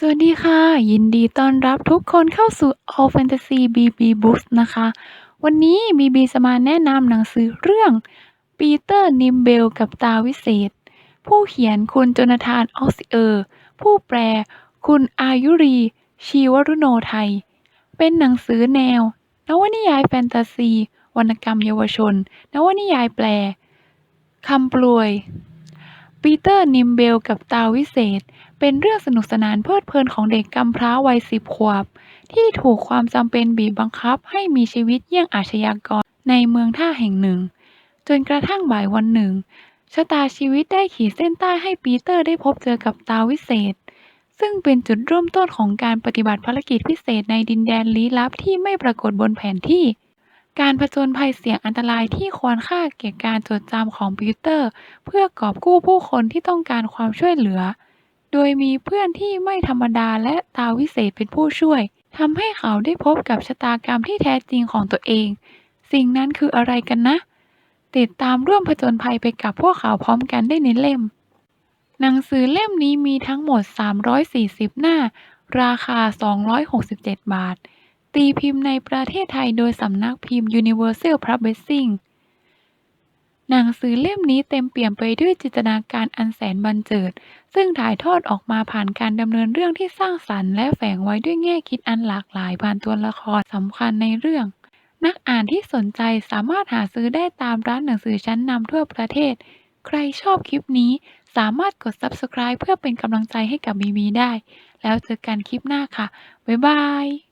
สวัสดีค่ะ ยินดีต้อนรับทุกคนเข้าสู่ All Fantasy BB Books นะคะ วันนี้ BB จะมาแนะนำหนังสือเรื่องปีเตอร์นิมเบลกับตาวิเศษ ผู้เขียนคุณจนาธานออซิเออร์ ผู้แปล คุณอายุรี ชีวรุโนไทย เป็นหนังสือแนว นวนิยายแฟนตาซี วรรณกรรมเยาวชน นวนิยายแปลคำปลวยปีเตอร์นิมเบลกับตาวิเศษ เป็นเรื่องสนุกสนานเพลิดเพลินของเด็กกำพร้าวัยสิบขวบ ที่ถูกความจำเป็นบีบบังคับให้มีชีวิตเยี่ยงอาชญากรในเมืองท่าแห่งหนึ่ง จนกระทั่งบ่ายวันหนึ่งชะตาชีวิตได้ขีดเส้นใต้ให้ปีเตอร์ได้พบเจอกับตาวิเศษ ซึ่งเป็นจุดเริ่มต้นของการปฏิบัติภารกิจพิเศษในดินแดนลี้ลับที่ไม่ปรากฏบนแผนที่ การผจญภัยเสี่ยงอันตรายที่ควรค่าแก่การจดจำของปีเตอร์ เพื่อกอบกู้ผู้คนที่ต้องการความช่วยเหลือ โดยมีเพื่อนที่ไม่ธรรมดาและตาวิเศษเป็นผู้ช่วยทำให้เขาได้พบกับชะตากรรมที่แท้จริงของตัวเอง สิ่งนั้นคืออะไรกันนะ ติดตามร่วมผจญภัยไปกับพวกเขาพร้อมกันได้ในเล่ม หนังสือเล่มนี้มีทั้งหมด 340 หน้า ราคา 267 บาท ตีพิมพ์ในประเทศไทยโดยสำนักพิมพ์ Universal Publishing หนังสือเล่มนี้เต็มเปี่ยมไปด้วยจินตนาการอันแสนบันเจิด ซึ่งถ่ายทอดออกมาผ่านการดำเนินเรื่องที่สร้างสรรค์และแฝงไว้ด้วยแง่คิดอันหลากหลายผ่านตัวละครสำคัญในเรื่อง นักอ่านที่สนใจสามารถหาซื้อได้ตามร้านหนังสือชั้นนำทั่วประเทศ ใครชอบคลิปนี้สามารถกด subscribe เพื่อเป็นกำลังใจให้กับบีบีได้ แล้วเจอกันคลิปหน้าค่ะ บ๊ายบาย